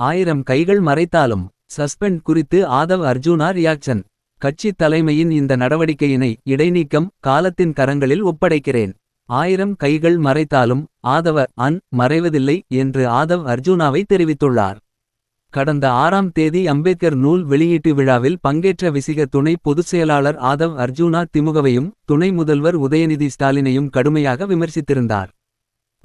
ஆயிரம் கைகள் மறைத்தாலும் சஸ்பெண்ட் குறித்து ஆதவ் அர்ஜுனா ரியாக்ஷன். கட்சி தலைமையின் இந்த நடவடிக்கையினை இடைநீக்கம் காலத்தின் கரங்களில் ஒப்படைக்கிறேன். ஆயிரம் கைகள் மறைத்தாலும் ஆதவ அன் மறைவதில்லை என்று ஆதவ் அர்ஜூனாவை தெரிவித்துள்ளார். கடந்த ஆறாம் தேதி அம்பேத்கர் நூல் வெளியீட்டு விழாவில் பங்கேற்ற விசிக துணை பொதுச் செயலாளர் ஆதவ் அர்ஜூனா திமுகவையும் துணை முதல்வர் உதயநிதி ஸ்டாலினையும் கடுமையாக விமர்சித்திருந்தார்.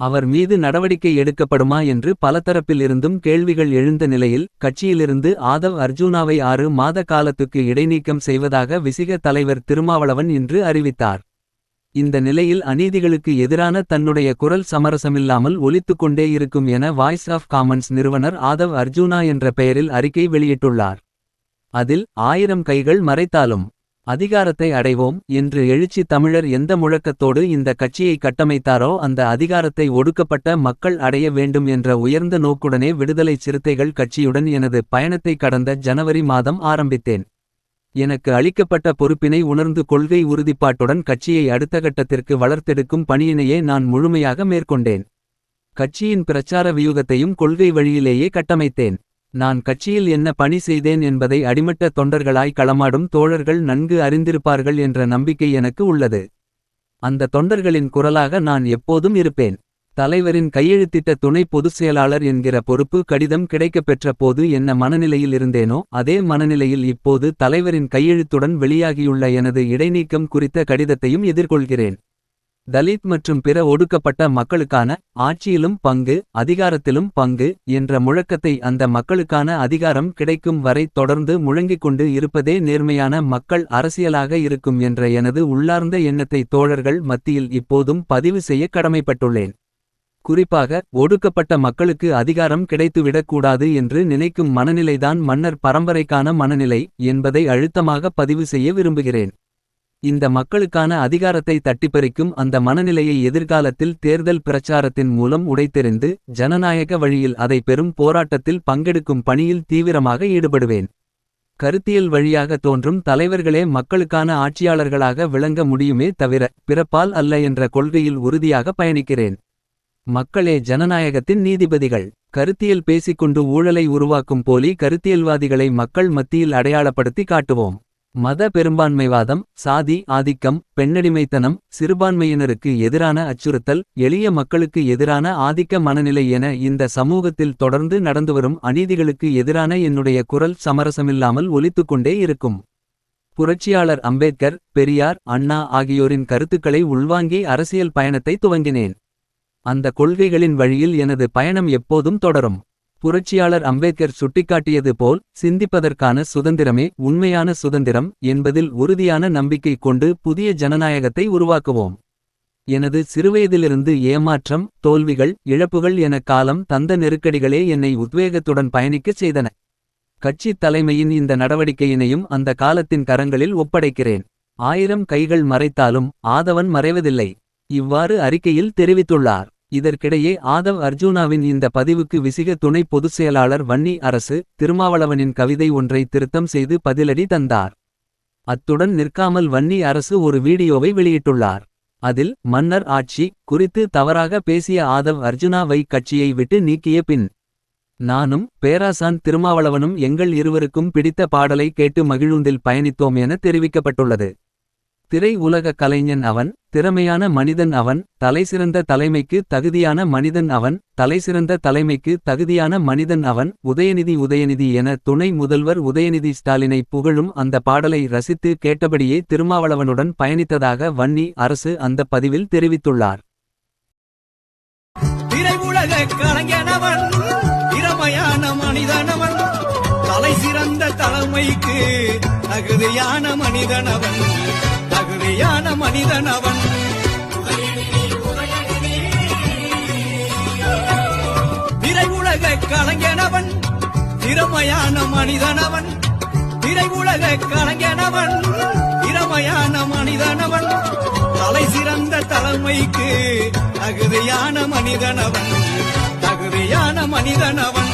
அவர் மீது நடவடிக்கை எடுக்கப்படுமா என்று பலதரப்பில் இருந்தும் கேள்விகள் எழுந்த நிலையில் கட்சியிலிருந்து ஆதவ் அர்ஜூனாவை ஆறு மாத காலத்துக்கு இடைநீக்கம் செய்வதாக விசிக தலைவர் திருமாவளவன் இன்று அறிவித்தார். இந்த நிலையில் அநீதிகளுக்கு எதிரான தன்னுடைய குரல் சமரசமில்லாமல் ஒலித்துக்கொண்டே இருக்கும் என வாய்ஸ் ஆஃப் காமன்ஸ் நிறுவனர் ஆதவ் அர்ஜூனா என்ற பெயரில் அறிக்கை வெளியிட்டுள்ளார். அதில் ஆயிரம் கைகள் மறைத்தாலும் அதிகாரத்தை அடைவோம் என்று எழுச்சி தமிழர் எந்த முழக்கத்தோடு இந்த கட்சியை கட்டமைத்தாரோ அந்த அதிகாரத்தை ஒடுக்கப்பட்ட மக்கள் அடைய வேண்டும் என்ற உயர்ந்த நோக்குடனே விடுதலை சிறுத்தைகள் கட்சியுடன் எனது பயணத்தை கடந்த ஜனவரி மாதம் ஆரம்பித்தேன். எனக்கு அளிக்கப்பட்ட பொறுப்பினை உணர்ந்து கொள்கை உறுதிப்பாட்டுடன் கட்சியை அடுத்த கட்டத்திற்கு வளர்த்தெடுக்கும் பணியினையே நான் முழுமையாக மேற்கொண்டேன். கட்சியின் பிரச்சார வியூகத்தையும் கொள்கை வழியிலேயே கட்டமைத்தேன். நான் கட்சியில் என்ன பணி செய்தேன் என்பதை அடிமட்ட தொண்டர்களாய் களமாடும் தோழர்கள் நன்கு அறிந்திருப்பார்கள் என்ற நம்பிக்கை எனக்கு உள்ளது. அந்த தொண்டர்களின் குரலாக நான் எப்போதும் இருப்பேன். தலைவரின் கையெழுத்திட்ட துணை பொதுச் செயலாளர் என்கிற பொறுப்பு கடிதம் கிடைக்கப்பெற்ற போது என்ன மனநிலையில் இருந்தேனோ அதே மனநிலையில் இப்போது தலைவரின் கையெழுத்துடன் வெளியாகியுள்ள எனது இடைநீக்கம் குறித்த கடிதத்தையும் எதிர்கொள்கிறேன். தலித் மற்றும் பிற ஒடுக்கப்பட்ட மக்களுக்கான ஆட்சியிலும் பங்கு அதிகாரத்திலும் பங்கு என்ற முழக்கத்தை அந்த மக்களுக்கான அதிகாரம் கிடைக்கும் வரை தொடர்ந்து முழங்கிக் கொண்டு இருப்பதே நேர்மையான மக்கள் அரசியலாக இருக்கும் என்ற எனது உள்ளார்ந்த எண்ணத்தை தோழர்கள் மத்தியில் இப்போதும் பதிவு செய்ய கடமைப்பட்டுள்ளேன். குறிப்பாக ஒடுக்கப்பட்ட மக்களுக்கு அதிகாரம் கிடைத்துவிடக்கூடாது என்று நினைக்கும் மனநிலைதான் மன்னர் பரம்பரைக்கான மனநிலை என்பதை அழுத்தமாக பதிவு செய்ய விரும்புகிறேன். இந்த மக்களுக்கான அதிகாரத்தை தட்டிப்பறிக்கும் அந்த மனநிலையை எதிர்காலத்தில் தேர்தல் பிரச்சாரத்தின் மூலம் உடைத்தெறிந்து ஜனநாயக வழியில் அதை பெரும் போராட்டத்தில் பங்கெடுக்கும் பணியில் தீவிரமாக ஈடுபடுவேன். கருத்தியல் வழியாக தோன்றும் தலைவர்களே மக்களுக்கான ஆட்சியாளர்களாக விளங்க முடியுமே தவிர பிறப்பால் அல்ல என்ற கொள்கையில் உறுதியாக பயணிக்கிறேன். மக்களே ஜனநாயகத்தின் நீதிபதிகள் கருத்தியல் பேசிக்கொண்டு ஊழலை உருவாக்கும் போலி கருத்தியல்வாதிகளை மக்கள் மத்தியில் அடையாளப்படுத்தி காட்டுவோம். மத பெரும்பான்மைவாதம் சாதி ஆதிக்கம் பெண்ணடிமைத்தனம் சிறுபான்மையினருக்கு எதிரான அச்சுறுத்தல் எளிய மக்களுக்கு எதிரான ஆதிக்க மனநிலை என இந்த சமூகத்தில் தொடர்ந்து நடந்துவரும் அநீதிகளுக்கு எதிரான என்னுடைய குரல் சமரசமில்லாமல் ஒலித்துக்கொண்டே இருக்கும். புரட்சியாளர் அம்பேத்கர் பெரியார் அண்ணா ஆகியோரின் கருத்துக்களை உள்வாங்கி அரசியல் பயணத்தை துவங்கினேன். அந்த கொள்கைகளின் வழியில் எனது பயணம் எப்போதும் தொடரும். புரட்சியாளர் அம்பேத்கர் சுட்டிக்காட்டியது போல் சிந்திப்பதற்கான சுதந்திரமே உண்மையான சுதந்திரம் என்பதில் உறுதியான நம்பிக்கை கொண்டு புதிய ஜனநாயகத்தை உருவாக்குவோம். எனது சிறுவயதிலிருந்து ஏமாற்றம் தோல்விகள் இழப்புகள் என காலம் தந்த நெருக்கடிகளே என்னை உத்வேகத்துடன் பயணிக்கச் செய்தன. கட்சி தலைமையின் இந்த நடவடிக்கையினையும் அந்த காலத்தின் கரங்களில் ஒப்படைக்கிறேன். ஆயிரம் கைகள் மறைத்தாலும் ஆதவன் மறைவதில்லை. இவ்வாறு அறிக்கையில் தெரிவித்துள்ளார். இதற்கிடையே ஆதவ் அர்ஜுனாவின் இந்த பதிவுக்கு விசிக துணை பொதுச் செயலாளர் வன்னி அரசு திருமாவளவனின் கவிதை ஒன்றை திருத்தம் செய்து பதிலடி தந்தார். அத்துடன் நிற்காமல் வன்னி அரசு ஒரு வீடியோவை வெளியிட்டுள்ளார். அதில் மன்னர் ஆட்சி குறித்து தவறாக பேசிய ஆதவ் அர்ஜுனாவை கட்சியை விட்டு நீக்கிய பின் நானும் பேராசான் திருமாவளவனும் எங்கள் இருவருக்கும் பிடித்த பாடலை கேட்டு மகிழுந்தில் பயணித்தோம் என தெரிவிக்கப்பட்டுள்ளது. திரை உலக கலைஞன் அவன் திறமையான மனிதன் அவன் தலைசிறந்த தலைமைக்கு தகுதியான மனிதன் அவன் தலைசிறந்த தலைமைக்கு தகுதியான மனிதன் அவன் உதயநிதி உதயநிதி என துணை முதல்வர் உதயநிதி ஸ்டாலினை புகழும் அந்த பாடலை ரசித்து கேட்டபடியே திருமாவளவனுடன் பயணித்ததாக வன்னி அரசு அந்த பதிவில் தெரிவித்துள்ளார். தலை சிறந்த தலைமைக்கு தகுதியான மனிதனவன் தகுதியான மனிதன் அவன். உலக கலைஞனவன் திறமையான மனிதனவன் திரைவுலக உலக கலைஞனவன் திறமையான மனிதனவன் தலை சிறந்த தலைமைக்கு தகுதியான மனிதனவன் தகுதியான மனிதனவன்